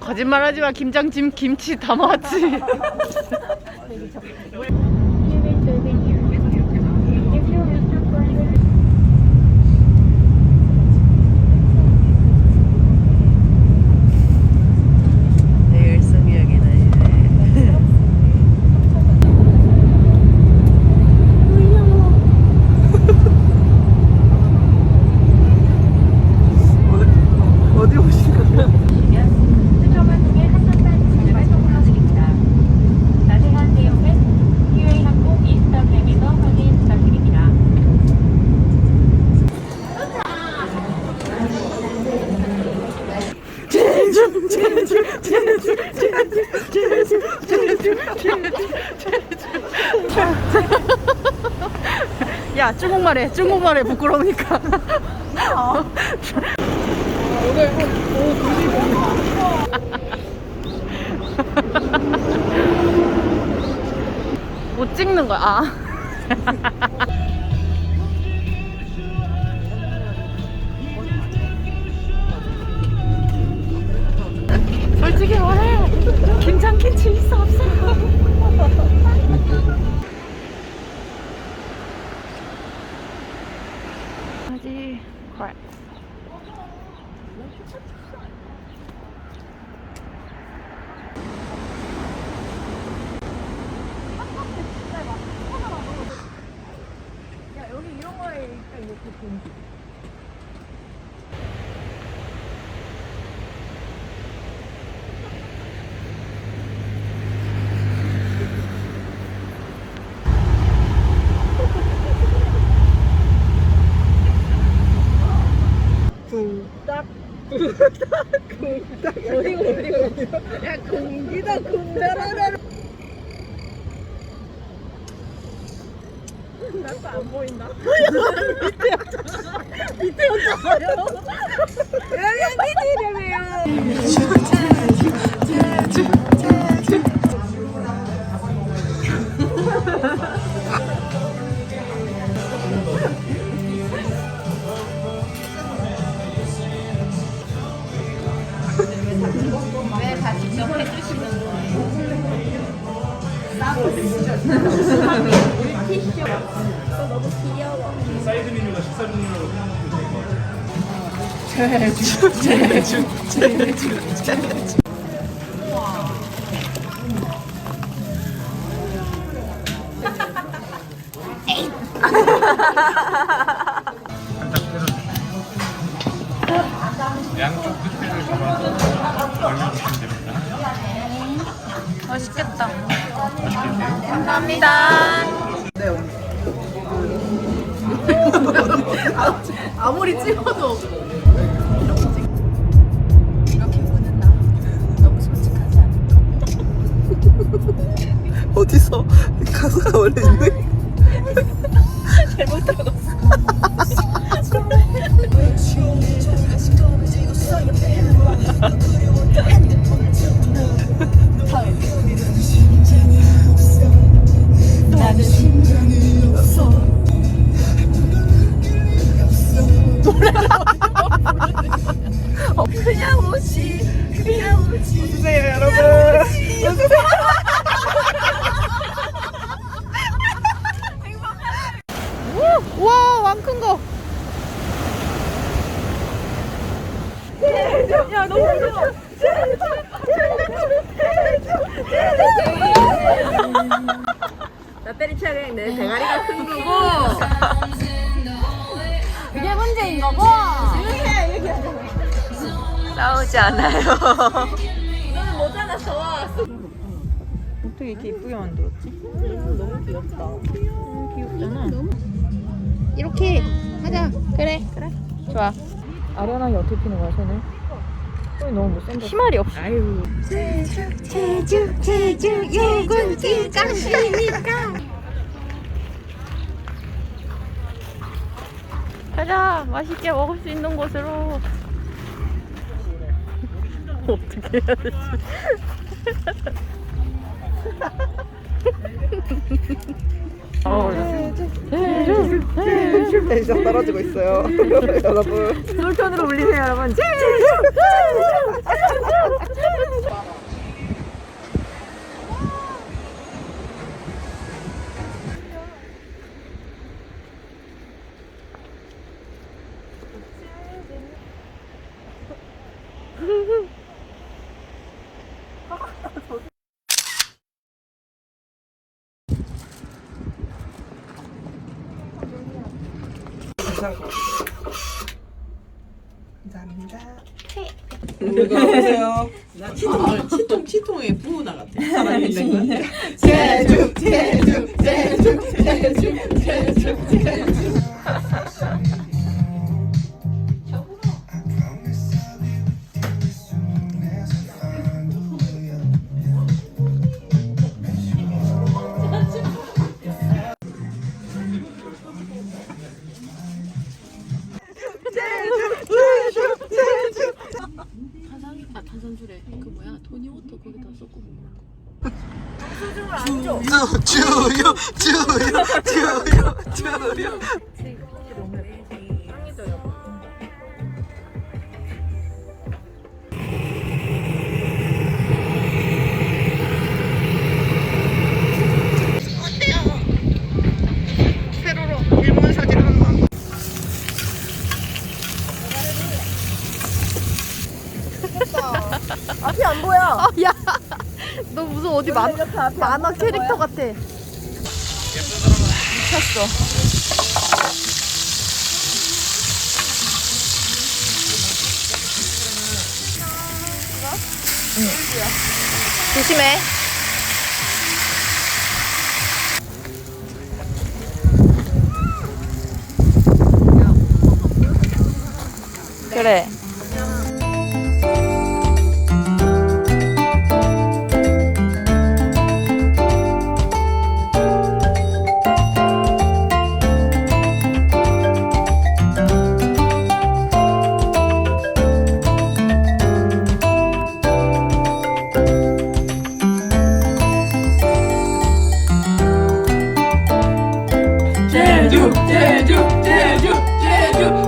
거짓말하지 마. 김장찜 김치 담아왔지. 내일 승희역이네. 어디 오시는 거야? 수정환동의 한전단 자발송 불러드립니다. 자세한 내용은 휘웨이 항공 인스타그램에서 확인 부탁드립니다. 야 중국말해 중국말해 부끄러우니까. 못 찍는 거야. 아. 솔직히 말해. 김 야 금기다 금나라라 나도 안 보인다. 밑에 혼자 밑에 혼자 봐요 여기 되네요. 사이드 메뉴가 식사 메뉴라고 양쪽 끝에를 잡아서 올려주시면 됩니다. 맛있겠다. 감사합니다. 아무리 찍어도 이렇게 보는 나 너무 솔직하지 않을까? 어디서 가사가 원래 있는 그냥 오지 그냥 오지. 주세요 여러분. 와 왕큰 거. 야 너무 좋아. 배터리 차량 내 대가리가 큰 거고. 그게 문제인 거고. 싸우지 않아요. 너는 모자나 좋아 어떻게 이렇게 이쁘게 만들었지? 너무 귀엽다 귀엽잖아. 이렇게 하자. 그래. 그래. 좋아. 아련하게 어떻게 피는 거야 손을? 손이 너무 못생겼어. 희말이 없어. 아유. 제주 제주 유군기 깡시니까 가자. 맛있게 먹을 수 있는 곳으로. 어떻게 해야 되지? 텐션 떨어지고 있어요. 여러분. 솔톤으로 울리세요 여러분 감사합니다. 안녕하세요. 나 치통, 치통, 치통에 부어 나갔대. 사람이. 제주, 제주, 제주, 주요, 주요, 주요, 주요, 주요. 세로 무슨 어디 만, 만화 캐릭터 같아. 미쳤어. 응. 조심해. 그래. Jeju, Jeju, Jeju, Jeju.